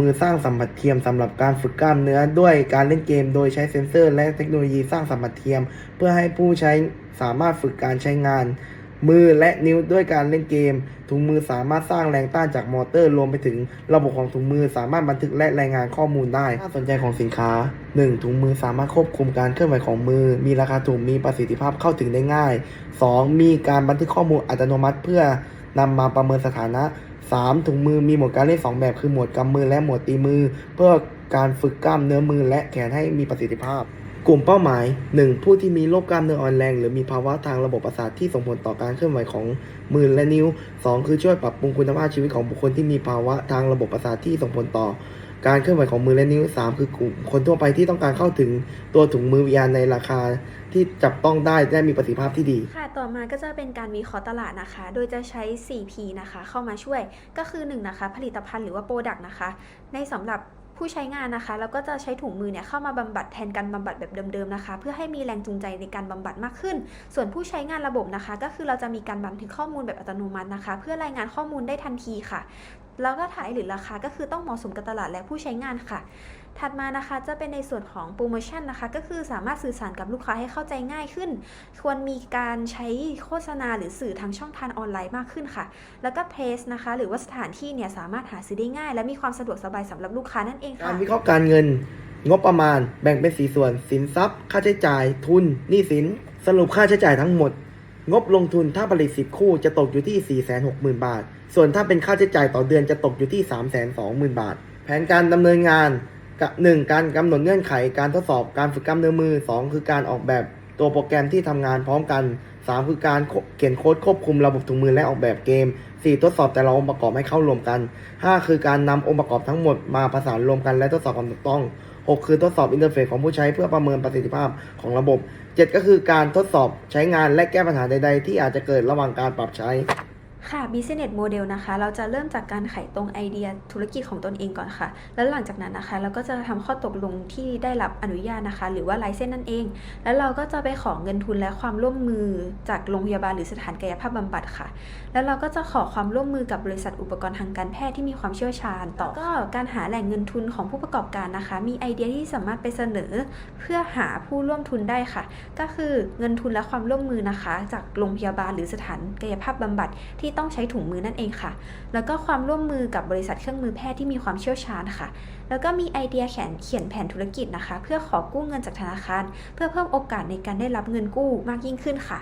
มือสร้างสัมผัสเทียมสำหรับการฝึกกล้ามเนื้อด้วยการเล่นเกมโดยใช้เซ็นเซอร์ และเทคโนโลยีสร้างสัมผัสเทียม เพื่อให้ผู้ใช้สามารถฝึกการใช้งาน มือและนิ้วด้วยการเล่นเกม ถุงมือสามารถสร้างแรงต้านจากมอเตอร์รวมไปถึงระบบของถุงมือสามารถบันทึกและรายงานข้อมูลได้ถ้าสนใจของสินค้า 1. ถุงมือสามารถควบคุมการเคลื่อนไหวของมือ มีราคาถูกมีประสิทธิภาพเข้าถึงได้ง่าย 2. มีการบันทึกข้อมูลอัตโนมัติเพื่อนำมาประเมินสถานะ 3. ถุงมือมีหมวดการเล่น 2 แบบคือหมวดกำมือและหมวดตีมือ เพื่อการฝึกกล้ามเนื้อมือและแขนให้มีประสิทธิภาพ กลุ่มเป้าหมาย 1. ผู้ที่มีโรคกล้ามเนื้ออ่อนแรง หรือมีภาวะทางระบบประสาทที่ส่งผลต่อการเคลื่อนไหวของมือและนิ้ว 2. คือช่วยปรับปรุงคุณภาพชีวิตของบุคคลที่มีภาวะทางระบบประสาทที่ส่งผลต่อการเคลื่อนไหวของมือและนิ้ว 3. คือกลุ่มคนทั่วไปที่ต้องการเข้าถึงตัวถุงมือวิญญาณในราคาที่จับต้องได้และมีประสิทธิภาพที่ดี ค่ะ ต่อมาก็จะเป็นการวิเคราะห์ตลาดนะคะ โดยจะใช้ 4P นะคะ เข้ามาช่วย ก็คือ 1 นะคะ ผลิตภัณฑ์หรือว่าโปรดักต์นะคะ ในสำหรับ ผู้ใช้งานนะคะ แล้วก็จะใช้ถุงมือเนี่ยเข้ามาบำบัดแทนการบำบัดแบบเดิมๆนะคะ เพื่อให้มีแรงจูงใจในการบำบัดมากขึ้น ส่วนผู้ใช้งานระบบนะคะ ก็คือเราจะมีการบันทึกข้อมูลแบบอัตโนมัตินะคะ เพื่อรายงานข้อมูลได้ทันทีค่ะ แล้วก็ถ่ายหรือราคาก็คือต้องเหมาะสมกับตลาดและผู้ใช้งานค่ะ ถัดมานะคะจะเป็นในส่วนของโปรโมชั่นนะคะ ก็คือสามารถสื่อสารกับลูกค้าให้เข้าใจง่ายขึ้น ควรมีการใช้โฆษณาหรือสื่อทางช่องทางออนไลน์มากขึ้นค่ะ แล้วก็เพจนะคะ หรือว่าสถานที่เนี่ยสามารถหาซื้อได้ง่าย และมีความสะดวกสบายสำหรับลูกค้านั่นเองค่ะการวิเคราะห์การเงิน งบประมาณ แบ่งเป็นสีส่วน สินทรัพย์ ค่าใช้จ่าย ทุนหนี้สิน สรุปค่าใช้จ่ายทั้งหมด งบลงทุนถ้าผลิต 10 คู่จะตกอยู่ที่ 460,000 บาท ส่วนถ้าเป็นค่าใช้จ่ายต่อเดือนจะตกอยู่ที่ 320,000 บาท แผนการดำเนินงานกับ 1 การกำหนดเงื่อนไขการทดสอบการฝึกกล้ามเนื้อมือ 2 คือการออกแบบตัวโปรแกรมที่ทำงานพร้อมกัน 3 คือการเขียนโค้ดควบคุมระบบถุงมือและออกแบบเกม 4 ทดสอบแต่ละองค์ประกอบให้เข้ารวมกัน 5 คือการนำองค์ประกอบทั้งหมดมาประสานรวมกันและทดสอบความถูกต้อง 6 คือทดสอบอินเทอร์เฟซของผู้ใช้เพื่อประเมินประสิทธิภาพของระบบ 7 ก็คือการทดสอบใช้งานและแก้ปัญหาใด ๆ ที่อาจจะเกิดระหว่างการปรับใช้ ค่ะ business model นะคะ เราจะเริ่มจากการไขตรงไอเดียธุรกิจของตนเองก่อนค่ะ แล้วหลังจากนั้นนะคะ เราก็จะทำข้อตกลงที่ได้รับอนุญาตนะคะ หรือว่าไลเซนนั่นเอง แล้วเราก็จะไปขอเงินทุนและความร่วมมือจากโรงพยาบาลหรือสถานกายภาพบำบัดค่ะ แล้วเราก็จะขอความร่วมมือกับบริษัทอุปกรณ์ทางการแพทย์ที่มีความเชี่ยวชาญ ต่อ ก็การหาแหล่งเงินทุนของผู้ประกอบการนะคะ มีไอเดียที่สามารถไปเสนอ เพื่อหาผู้ร่วมทุนได้ค่ะ ก็คือเงินทุนและความร่วมมือนะคะ จากโรงพยาบาลหรือสถานกายภาพบำบัดที่ต้องใช้ถุงมือนั่นเองค่ะ แล้วก็ความร่วมมือกับบริษัทเครื่องมือแพทย์ที่มีความเชี่ยวชาญค่ะ แล้วก็มีไอเดียแขนเขียนแผนธุรกิจนะคะ เพื่อขอกู้เงินจากธนาคาร เพื่อเพิ่มโอกาสในการได้รับเงินกู้มากยิ่งขึ้นค่ะ